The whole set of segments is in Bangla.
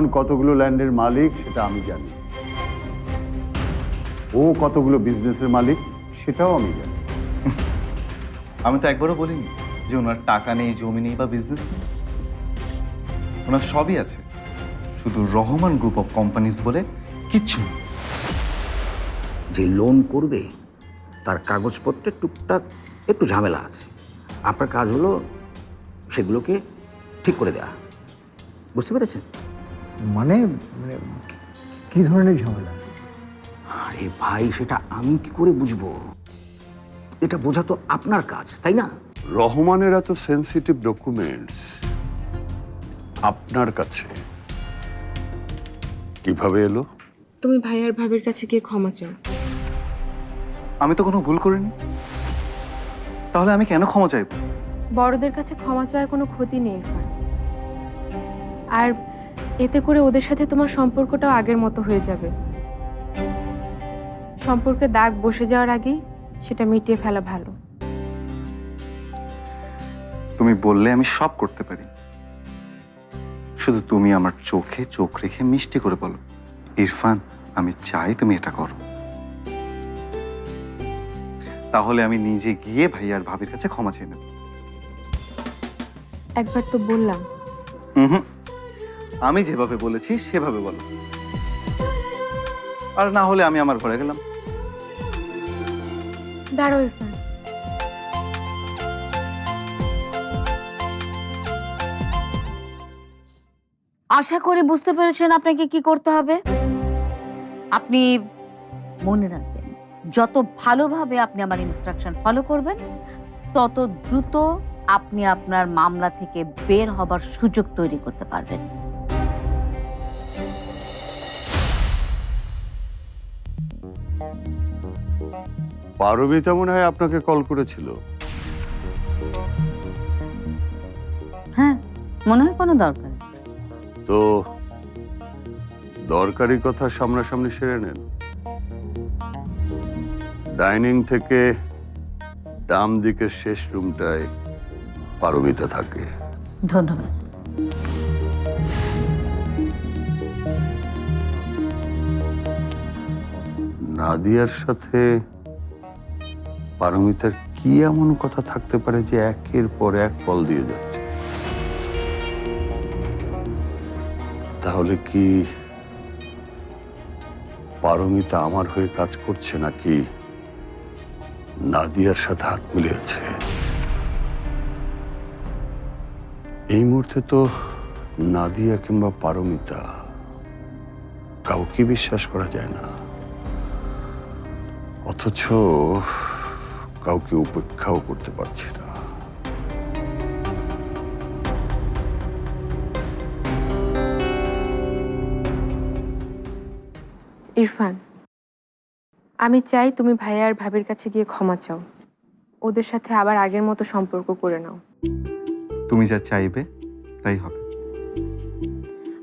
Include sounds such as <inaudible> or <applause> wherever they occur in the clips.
রহমান কতগুলো ল্যান্ডের মালিক সেটা আমি জানি। ও কতগুলো বিজনেসের মালিক সেটাও আমি জানি। আমি তো একবারও বলিনি যে ওনার টাকা নেই জমি নেই বা বিজনেস নেই। ওনার সবই আছে। শুধু রহমান গ্রুপ অফ কোম্পানিজ বলে কিচ্ছু নেই। যে লোন করবে তার কাগজপত্রে টুকটাক একটু ঝামেলা আছে। আপনার কাজ হলো সেগুলোকে ঠিক করে দেওয়া বুঝতে পেরেছেন? মানে মানে কি ধরনের ঝামেলা? আরে ভাই সেটা আমি কি করে বুঝব? এটা বোঝা তো আপনার কাজ তাই না? রহমানের এত সেন্সিটিভ ডকুমেন্টস আপনার কাছে। কীভাবে এলো? তুমি ভাইয়ার ভাবের কাছে গিয়ে ক্ষমা চাও। আমি তো কোনো ভুল করিনি। তাহলে আমি কেন ক্ষমা চাইব? বড়দের কাছে ক্ষমা চাওয়ার কোনো ক্ষতি নেই ইরফান আর এতে করে ওদের সাথে তোমার সম্পর্কটাও আগের মতো হয়ে যাবে। সম্পর্কে দাগ বসে যাওয়ার আগেই সেটা মিটিয়ে ফেলা ভালো। তুমি বললে আমি সব করতে পারি। শুধু তুমি আমার চোখে চোখ রেখে মিষ্টি করে বলো। ইরফান আমি চাই তুমি এটা করো। তাহলে আমি নিজে গিয়ে ভাই আর ভাবির কাছে ক্ষমা চেয়ে নেব। একবার তো বললাম। হুম। আমি যেভাবে বলেছি, সেভাবে বলো। আর না হলে আমি আমার ঘরে গেলাম। আশা করি বুঝতে পেরেছেন আপনাকে কি করতে হবে। আপনি মনে রাখবেন, যত ভালোভাবে আপনি আমার ইনস্ট্রাকশন ফলো করবেন, তত দ্রুত আপনি আপনার মামলা থেকে বের হবার সুযোগ তৈরি করতে পারবেন। পারবিতা মনে হয় আপনাকে কল করেছিল। হ্যাঁ মনে হয় কোনো দরকার। তো দরকারি কথা সামনাসামনি সেরে নেন। ডাইনিং থেকে ডাম দিকের শেষ রুমটায় পারমিতা থাকে। ধন্যবাদ। নাদিয়ার সাথে পারমিতার কি এমন কথা থাকতে পারে যে একের পর এক কল দিয়ে যাচ্ছে? তাহলে কি পারমিতা আমার হয়ে কাজ করছে নাকি নাদিয়ার সাথে হাত মিলিয়েছে? এই মুহূর্তে তো নাদিয়া কিংবা পারমিতা কাউকে বিশ্বাস করা যায় না। অথচ কাউকে উপেক্ষাও করতে পারছি না। ইরফান আমি চাই তুমি ভাইয়া আর ভাবির কাছে গিয়ে ক্ষমা চাও। ওদের সাথে আবার আগের মতো সম্পর্ক করে নাও। তুমি যা চাইবে তাই হবে।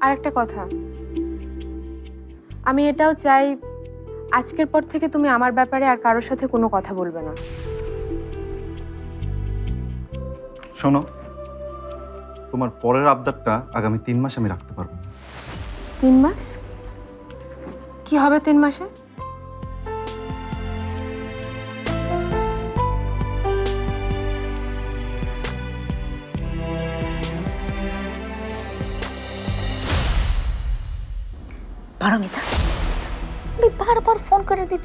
আর একটা কথা। আমি এটাও চাই আজকের পর থেকে তুমি আমার ব্যাপারে আর কারোর সাথে কোনো কথা বলবে না। শোনো তোমার পরের আবদারটা আগামী তিন মাস আমি রাখতে পারব তিন মাস? কি হবে তিন মাসে?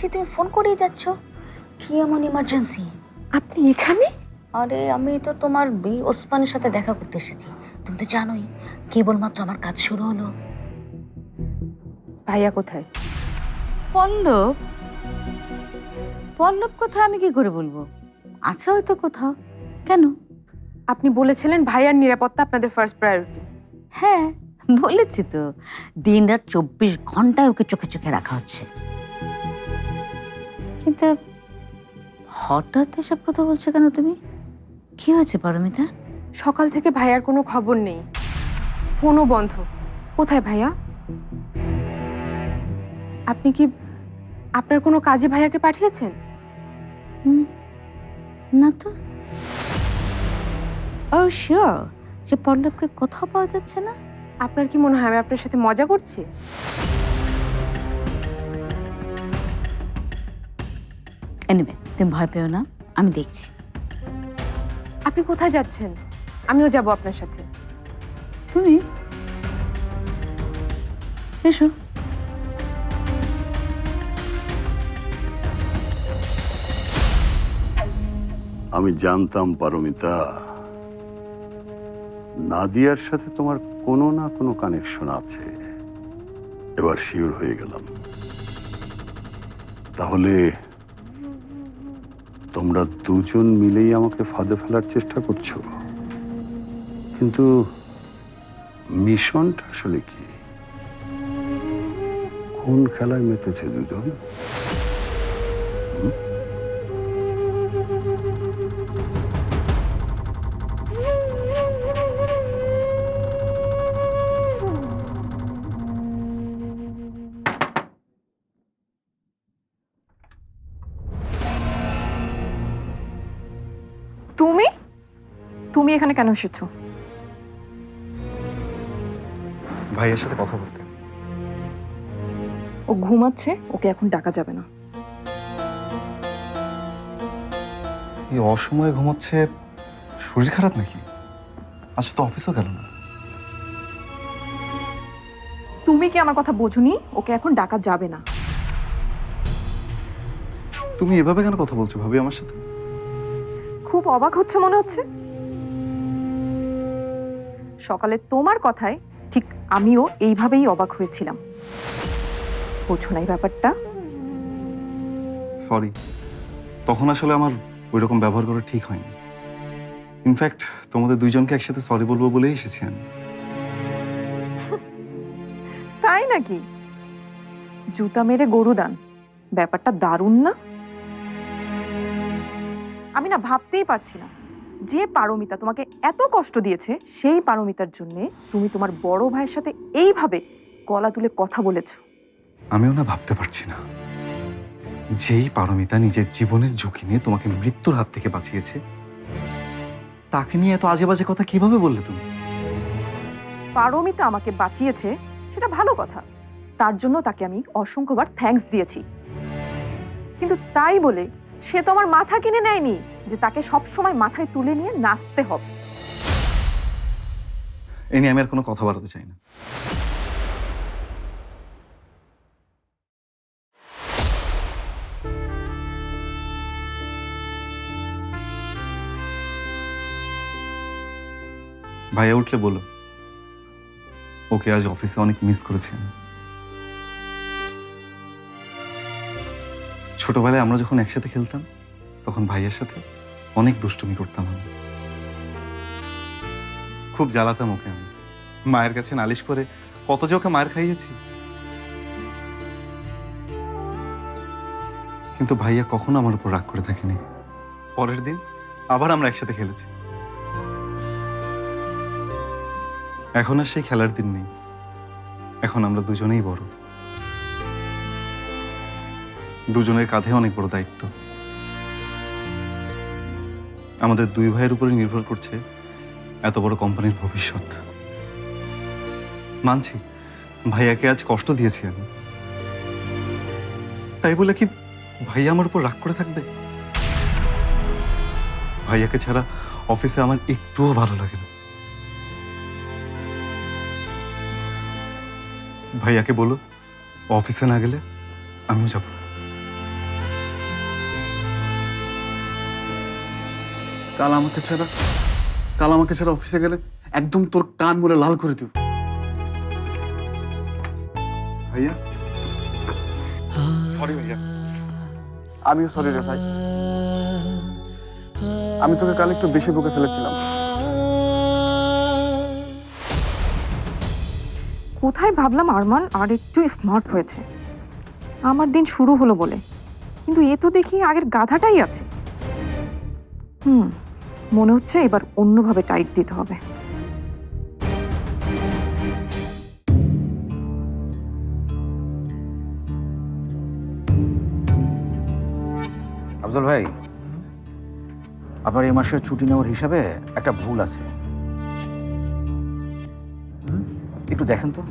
দিচ্ছি তুমি ফোন করেই যাচ্ছ। কি এমন ইমার্জেন্সি আপনি এখানে? আরে আমি তো তোমার বি ওসমানের সাথে দেখা করতে এসেছি। তুমি তো জানোই কেবলমাত্র আমার কাজ শুরু হলো। ভাইয়া কোথায়? পল্লব? পল্লব কোথায়? আমি কি করে বলব? আছে হয়তো কোথাও। কেন? আপনি বলেছিলেন ভাইয়ার নিরাপত্তা আপনাদের ফার্স্ট প্রায়োরিটি হ্যাঁ বলেছি তো। দিন রাত চব্বিশ ঘন্টায় ওকে চোখে চোখে রাখা হচ্ছে। কিন্তু হঠাৎ এসব কথা বলছো কেন তুমি? কি হয়েছে পারমিতা? সকাল থেকে ভাইয়ার কোনো খবর নেই। ফোনও বন্ধ। কোথায় ভাইয়া? আপনি কি আপনার কোনো কাজে ভাইয়াকে পাঠিয়েছেন? না তো। ও শিওর যে পল্লবকে কোথাও পাওয়া যাচ্ছে না? আপনার কি মনে হয় আমি আপনার সাথে মজা করছি? এনিবে তুমি ভয় পেও না আমি দেখছি। আপনি কোথায় যাচ্ছেন? আমিও যাব আপনার সাথে। তুমি? এসো। আমি জানতাম পারমিতা নাদিয়ার সাথে তোমার কোনো না কোনো কানেকশন আছে। এবার শিওর হয়ে গেলাম। তাহলে তোমরা দুজন মিলেই আমাকে ফাঁদে ফেলার চেষ্টা করছ। কিন্তু মিশনটা আসলে কি? কোন খেলায় মেতেছে দুজন? এখানে কেন এসেছ? ভাইয়ের সাথে কথা বলতে। ও ঘুমাচ্ছে ওকে এখন ডাকা যাবে না। এই অসময়ে ঘুমাচ্ছে শরীর খারাপ নাকি? আচ্ছা তো অফিসও গেল না। তুমি কি আমার কথা বোঝুনি? ওকে এখন ডাকা যাবে না। তুমি এভাবে কেন কথা বলছো ভাবি আমার সাথে? খুব অবাক হচ্ছে মনে হচ্ছে। সকালে তোমার কথায় ঠিক আমিও এইভাবেই অবাক হয়েছিলাম। বোঝো না এই ব্যাপারটা। সরি তখন আসলে আমার ওই রকম ব্যবহার করা ঠিক হয়নি। ইনফ্যাক্ট তোমাদের দুইজনকে একসাথে সরি বলব বলেই এসেছি আমি। <laughs> তাই নাকি? জুতা মেরে গরু দান ব্যাপারটা দারুণ না? আমি না ভাবতেই পারছি না। যে পারমিতা তোমাকে এত কষ্ট দিয়েছে সেই পারমিতার জন্য তুমি তোমার বড় ভাইয়ের সাথে এইভাবে গলা তুলে কথা বলেছ। আমিও না ভাবতে পারছি না। যেই পারমিতা নিজের জীবনের ঝুঁকি নিয়ে তোমাকে মৃত্যুর হাত থেকে বাঁচিয়েছে তাকে নিয়ে এত আজে বাজে কথা কীভাবে বললে তুমি? পারমিতা আমাকে বাঁচিয়েছে সেটা ভালো কথা। তার জন্য তাকে আমি অসংখ্যবার থ্যাঙ্কস দিয়েছি। কিন্তু তাই বলে সে তো আমার মাথা কিনে নেয়নি। যে তাকে সব সময় মাথায় তুলে নিয়ে নাচতে হবে। এ নিয়ে আমি আর কোনো কথা বাড়াতে চাই না। ভাইয়া উঠলে বলো ওকে আজ অফিসে অনেক মিস করেছি ছোটবেলায় আমরা যখন একসাথে খেলতাম তখন ভাইয়ের সাথে অনেক দুষ্টুমি করতাম আমি। খুব জ্বালাতাম ওকে আমি। মায়ের কাছে নালিশ করে, কত যে ওকে মায়ের খাইয়েছি। কিন্তু ভাইয়া কখনো আমার উপর রাগ করে থাকেনি। পরের দিন আবার আমরা একসাথে খেলেছি। এখন আর সেই খেলার দিন নেই। এখন আমরা দুজনেই বড়। দুজনের কাঁধে অনেক বড় দায়িত্ব। আমাদের দুই ভাইয়ের উপরে নির্ভর করছে এত বড় কোম্পানির ভবিষ্যৎ। মানছি, ভাইয়াকে আজ কষ্ট দিয়েছি আমি। তাই বলে কি ভাইয়া আমার উপর রাগ করে থাকবে? ভাইয়াকে ছাড়া অফিসে আমার একটুও ভালো লাগে না। ভাইয়াকে বলো, অফিসে না গেলে আমিও যাব কাল আমাকে ছাড়া, কাল আমাকে ছাড়া অফিসে গেলে একদম তোর কান মুড়ে লাল করে দিও ভাইয়া? সরি ভাইয়া। আমিও সরি রে ভাই। আমি তোকে কাল একটু বেশি বকে ফেলেছিলাম। কোথায় ভাবলাম আরমান, আর একটু স্মার্ট হয়েছে। আমার দিন শুরু হলো বলে। কিন্তু এ তো দেখি আগের গাধাটাই আছে। হুম। মনে হচ্ছে এবার অন্যভাবে টাইট দিতে হবে। আফজল ভাই, আপনার এই মাসের ছুটি নেওয়ার হিসাবে একটা ভুল আছে। একটু দেখেন তো।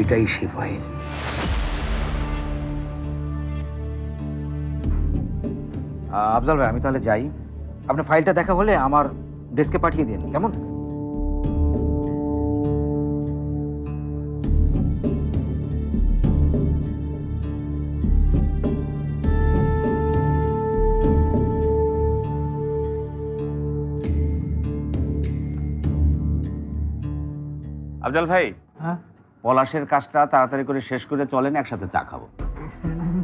এটাই সে ফাইল আফজাল ভাই, আমি তাহলে যাই। আপনার ফাইলটা দেখা হলে আমার ডেস্কে পাঠিয়ে দিন, কেমন? আফজাল ভাই পলাশের কাজটা তাড়াতাড়ি করে শেষ করে চলেন একসাথে চা খাব।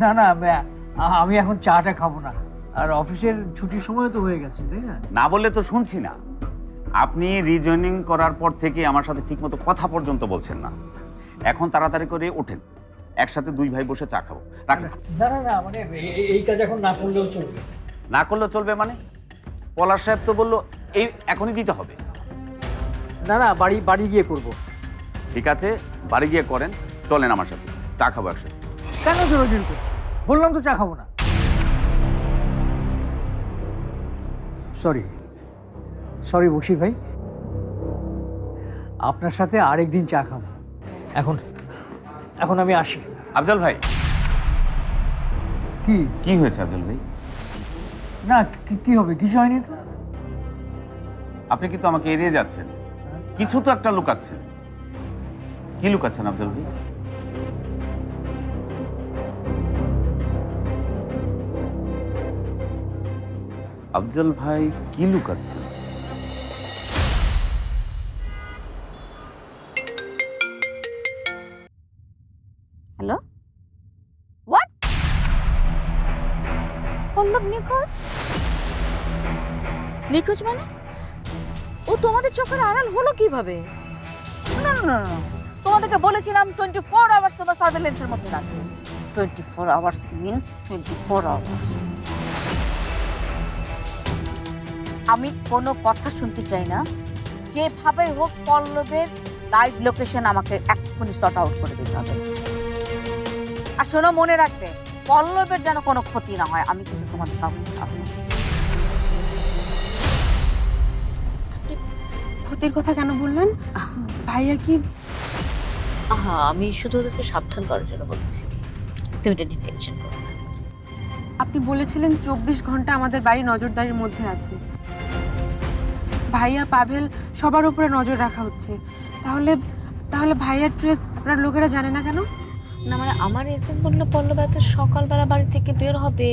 না না আমি- এখন চাটা খাব না। আর অফিসের ছুটির সময় তো হয়ে গেছে তাই না? না বললে তো শুনছি না। আপনি রিজয়নিং করার পর থেকে আমার সাথে ঠিকমতো কথা পর্যন্ত বলছেন না। এখন তাড়াতাড়ি করে ওঠেন। একসাথে দুই ভাই বসে চা খাব। রাখেন। না না না মানে এই কাজ এখন না করলেও চলবে। না করলেও চলবে মানে? পলাশ সাহেব তো বলল এই এখনই দিতে হবে। না না বাড়ি বাড়ি গিয়ে করব। ঠিক আছে বাড়ি গিয়ে করেন চলেন আমার সাথে চা খাব একসাথে। কেন করছ বললাম তো চা খাব না। সরি সরি বসি ভাই। আপনার সাথে আরেকদিন চা খাব। এখন এখন আমি আসি। আফজল ভাই। কি? কি হয়েছে আফজল ভাই? না কি- কি হবে কিছু হয়নি তো? আপনি কিন্তু আমাকে এড়িয়ে যাচ্ছেন। কিছু তো একটা লুকাচ্ছেন। কি লুকাচ্ছেন আফজল ভাই আফজল ভাই কি লুকাচ্ছেন হ্যালো হোয়াট পল্লব নিখোঁজ নিখোঁজ মানে ও তোমাদের চোখের আড়াল হলো কীভাবে না না না না। তোমাদেরকে বলেছিলাম টোয়েন্টি ফোর আওয়ার্স তোমার সার্ভেলেন্সের মধ্যে রাখবে। Twenty four hours means twenty four hours আমি কোনো কথা শুনতে চাই না। যেভাবে হোক পল্লবের লাইভ লোকেশন আমাকে এক্ষুনি শর্ট আউট করে দিতে হবে। আর শোনো মনে রাখবে পল্লবের যেন কোনো ক্ষতি না হয় আমি কিন্তু তোমাদের কাউকে ছাড়বো না। ক্ষতির কথা কেন বললেন? ভাইয়া কি আহা আমি শুধু ওদেরকে সাবধান করার জন্য বলেছি। তুমি এটা নিয়ে টেনশন করো না। আপনি বলেছিলেন চব্বিশ ঘণ্টা আমাদের বাড়ি নজরদারির মধ্যে আছে। ভাইয়া পাভেল সবার উপরে নজর রাখা হচ্ছে। তাহলে তাহলে ভাইয়ার ড্রেস আপনার লোকেরা জানে না কেন? না মানে আমার এজেন্ট বলল পল্লব এত সকালবেলা বাড়ি থেকে বের হবে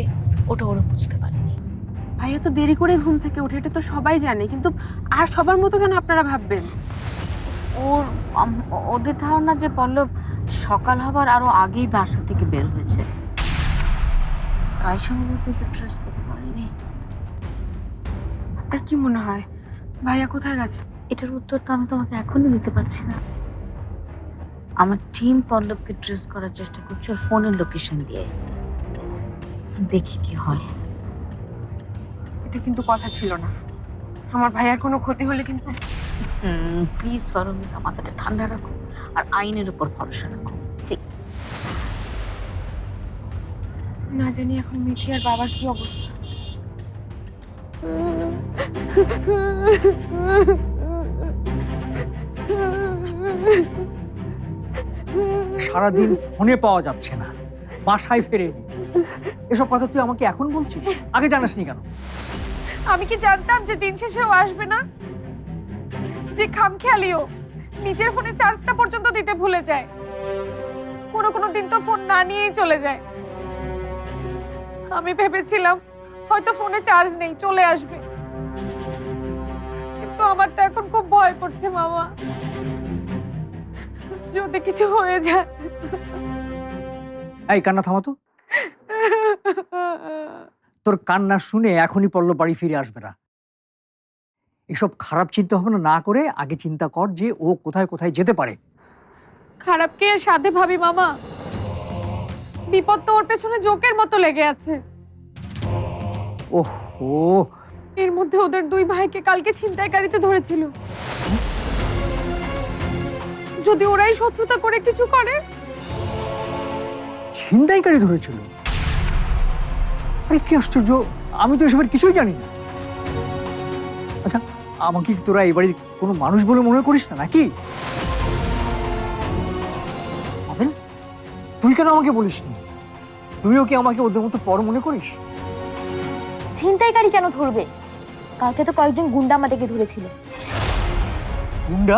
ওটা ওরা বুঝতে পারেনি। ভাইয়া তো দেরি করে ঘুম থেকে ওঠে এটা তো সবাই জানে কিন্তু আর সবার মতো কেন আপনারা ভাববেন? ওর ওদের ধারণা যে পল্লব সকাল হবার আরও আগেই বাসা থেকে বের হয়েছে। তাই সম্ভবত ওকে ট্রেস করতে পারেনি। আপনার কি মনে হয়? ভাইয়া কোথায় গেছে? এটার উত্তর তো আমি তোমাকে এখনই দিতে পারছি না। আমার টিম পল্লবকে ট্রেস করার চেষ্টা করছে ওর ফোনের লোকেশন দিয়ে। দেখি কি হয়। এটা কিন্তু কথা ছিল না। আমার ভাইয়ার কোনো ক্ষতি হলে কিন্তু প্লিজ পারমিতা মাথাটা ঠান্ডা রাখো আর আইনের উপর ভরসা রাখো প্লিজ না জানি এখন মিথি আর বাবার কি অবস্থা। সারাদিন ফোনে পাওয়া যাচ্ছে না বাসায় ফেরেনি। এসব কথা তুই আমাকে এখন বলছিস? আগে জানাসনি কেন? আমি কি জানতাম যে দিন শেষেও আসবে না? যে খামখেয়ালিও নিজের ফোনে চার্জটা পর্যন্ত দিতে ভুলে যায়। কোনো কোনো দিন তো ফোন না নিয়েই চলে যায়। আমি ভেবেছিলাম হয়তো ফোনে চার্জ নেই, চলে আসবে। কিন্তু আমার তো এখন খুব ভয় করছে মামা। যদি কিছু হয়ে যায়। এই, কান্না থামাতো? তোর কান্না শুনে এখনই পল্লব বাড়ি ফিরে আসবে না। এসব খারাপ চিন্তা ভাবনা না করে আগে চিন্তা কর যে ও কোথায় কোথায় যেতে পারে। খারাপকে আর সাথে ভাবি মামা? বিপদ তো ওর পেছনে জোকের মতো লেগে আছে। ওহ। ও এর মধ্যে ওদের দুই ভাইকে কালকে ছিনতাইকারীতে ধরেছিল। যদি ওরাই শত্রুতা করে কিছু করে? ছিনতাইকারী ধরেছিল? আরে কি আশ্চর্য! আমি তো এসবের কিছুই জানি না। আমাকে তোরা এই বাড়ির কোনো মানুষ বলে মনে করিস না নাকি? তুই কেন আমাকে বলিসনি? তুইও কি আমাকে ওদের মতো পর মনে করিস? ছিনতাইকারী কেন ধরবে? কালকে তো কয়েকজন গুন্ডা আমাদেরকে ধরেছিল। গুন্ডা?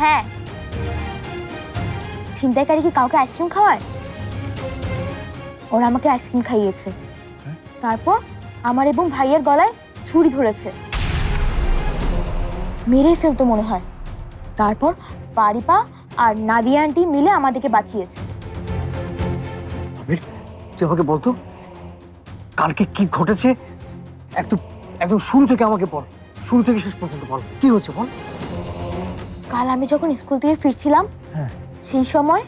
হ্যাঁ। ছিনতাইকারী কি কাউকে আইসক্রিম খাওয়ায়? ওরা আমাকে আইসক্রিম খাইয়েছে। তারপর আমার এবং ভাইয়ের গলায় ছুরি ধরেছে। মেরেই ফেলতো মনে হয়। তারপর পারিপা আর নাদিয়া আন্টি মিলে আমাদেরকে বাঁচিয়েছে। আবির তুই আমাকে বলতো? কালকে কি ঘটেছে? একদম একদম শুরু থেকে আমাকে বল। শুরু থেকে শেষ পর্যন্ত বল। কি হচ্ছে বল? কাল আমি যখন স্কুল থেকে ফিরছিলাম হ্যাঁ। সেই সময়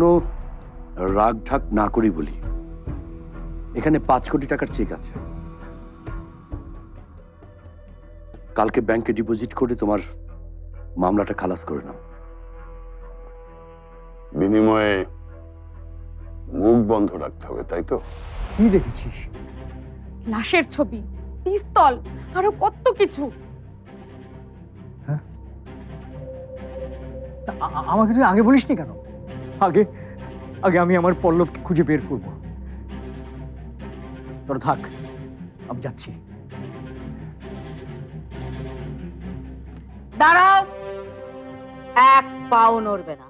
কোনো রাগ ঢাক না করি বলি। এখানে পাঁচ কোটি টাকার চেক আছে। কালকে ব্যাংকে ডিপোজিট করে তোমার মামলাটা খালাস করে নাও। বিনিময়ে মুখ বন্ধ রাখতে হবে তাই তো? কি দেখেছিস? লাশের ছবি পিস্তল আরও কত কিছু। আ- আমাকে তুই আগে বলিসনি কেন? আগে আগে আমি আমার পল্লবকে খুঁজে বের করব। তোরা থাক, আমি যাচ্ছি। দাঁড়াও। এক পাও নড়বে না।